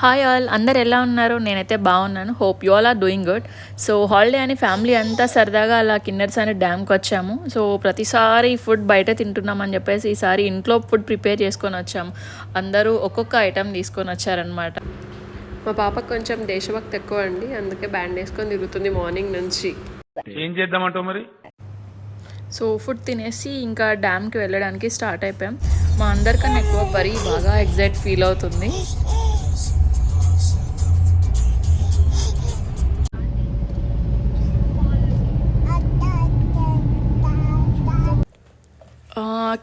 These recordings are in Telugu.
హాయ్ ఆల్ అందరు ఎలా ఉన్నారు? నేనైతే బాగున్నాను. Hope you all are doing good so holiday అని ఫ్యామిలీ అంతా సరదాగా అలా కిన్నర్స్ అనే డ్యామ్కి వచ్చాము. సో ప్రతిసారి ఫుడ్ బయట తింటున్నామని చెప్పేసి ఈసారి ఇంట్లో ఫుడ్ ప్రిపేర్ చేసుకొని వచ్చాము. అందరూ ఒక్కొక్క ఐటెం తీసుకొని వచ్చారనమాట మా పాపకు కొంచెం దేశభక్తి ఎక్కువ అండి. అందుకే బ్యాండ్ వేసుకొని తిరుగుతుంది మార్నింగ్ నుంచి. ఏం చేద్దామంటావు మరి? సో ఫుడ్ తినేసి ఇంకా డ్యామ్కి వెళ్ళడానికి స్టార్ట్ అయిపోయాం. మా అందరికన్నా ఎక్కువ పరి బాగా ఎగ్జైట్ ఫీల్ అవుతుంది.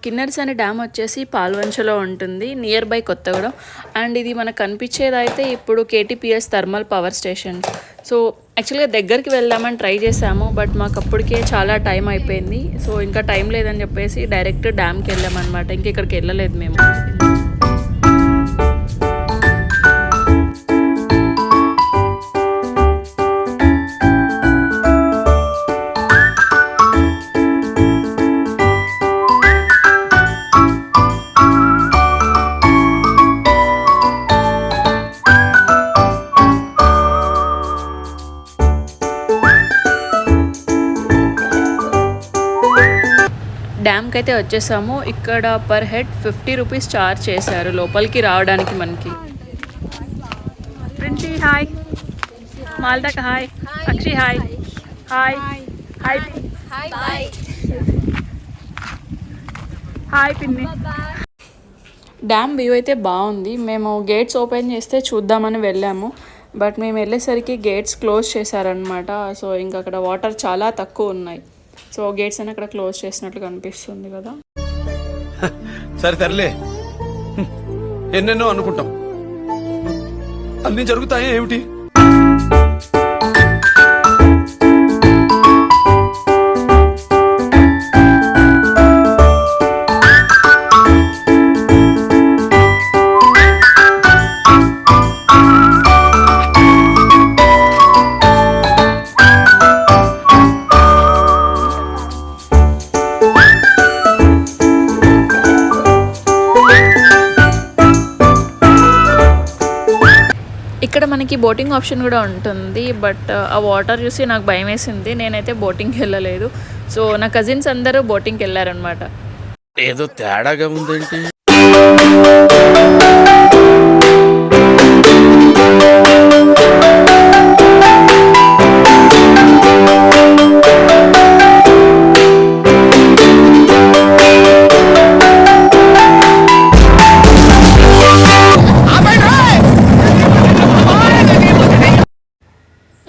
కిన్నెర్స్ అనే డ్యామ్ వచ్చేసి పాల్వంచలో ఉంటుంది నియర్ బై కొత్తగూడెం. అండ్ ఇది మనకు కనిపించేది అయితే ఇప్పుడు KTPS thermal power station. So యాక్చువల్గా దగ్గరికి వెళ్దామని ట్రై చేసాము బట్ మాకు అప్పటికే చాలా టైం అయిపోయింది. సో ఇంకా టైం లేదని చెప్పేసి డైరెక్ట్ డ్యామ్కి వెళ్ళామన్నమాట. ఇంక ఇక్కడికి వెళ్ళలేదు మేము. డ్యామ్కి అయితే వచ్చేసాము. ఇక్కడ per head fifty rupees charge చేశారు లోపలికి రావడానికి మనకి. Princy hi. మాల్దక్ hi. Akshi hi. Hi. Hi. Hi పిన్ని. డ్యామ్ వ్యూ అయితే బాగుంది. మేము గేట్స్ ఓపెన్ చేస్తే చూద్దామని వెళ్ళాము. బట్ మేము వెళ్ళేసరికి గేట్స్ క్లోజ్ చేశారనమాట సో ఇంకా అక్కడ వాటర్ చాలా తక్కువ ఉన్నాయి. సో గేట్స్ అని అక్కడ క్లోజ్ చేసినట్లు కనిపిస్తుంది కదా. సరే సర్లే. ఎన్నెన్నో అనుకుంటాం. అన్ని జరుగుతాయి ఏమిటి? మనకి బోటింగ్ ఆప్షన్ కూడా ఉంటుంది బట్ ఆ వాటర్ చూసి నాకు భయం వేసింది నేనైతే బోటింగ్కి వెళ్ళలేదు. సో నా కజిన్స్ అందరూ బోటింగ్కి వెళ్ళారనమాట ఏదో తేడాగా ఉందేంటి?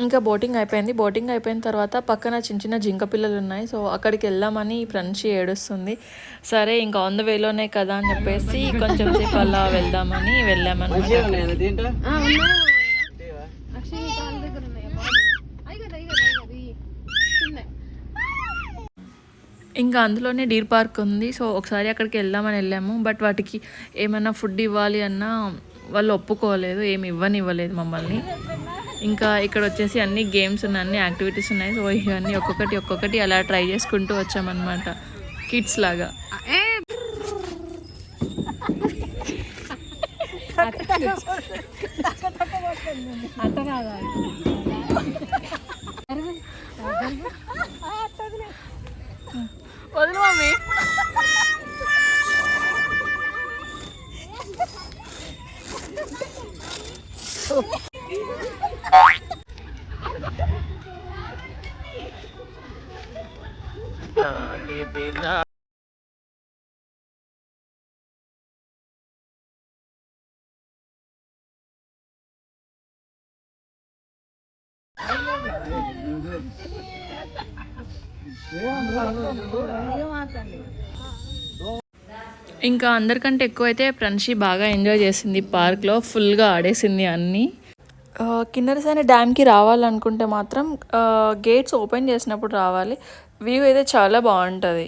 ఇంకా బోటింగ్ అయిపోయింది. బోటింగ్ అయిపోయిన తర్వాత పక్కన చిన్న చిన్న జింక పిల్లలు ఉన్నాయి. సో అక్కడికి వెళ్దామని ఫ్రెండ్షి ఏడుస్తుంది. సరే ఇంకా ఆన్ ద వేలోనే కదా అని చెప్పేసి కొంచెం సేపు అలా వెళ్దామని వెళ్ళామన్నమాట ఇంకా అందులోనే డీర్ పార్క్ ఉంది. సో ఒకసారి అక్కడికి వెళ్దామని వెళ్ళాము. బట్ వాటికి ఏమైనా ఫుడ్ ఇవ్వాలి అన్నా వాళ్ళు ఒప్పుకోలేదు. ఏమి ఇవ్వని ఇవ్వలేదు మమ్మల్ని. ఇంకా ఇక్కడ వచ్చేసి అన్ని గేమ్స్ ఉన్నాయి అన్ని యాక్టివిటీస్ ఉన్నాయి. సో ఇవన్నీ ఒక్కొక్కటి ఒక్కొక్కటి అలా ట్రై చేసుకుంటూ వచ్చామన్నమాట. కిడ్స్ లాగా. వదిలి మమ్మీ. ఇంకా అందరికంటే ఎక్కువైతే అయితే ప్రణషి బాగా ఎంజాయ్ చేసింది. పార్క్లో ఫుల్గా ఆడేసింది అన్నీ. కిన్నరసాని డ్యామ్కి రావాలనుకుంటే మాత్రం గేట్స్ ఓపెన్ చేసినప్పుడు రావాలి. వ్యూ అయితే చాలా బాగుంటుంది.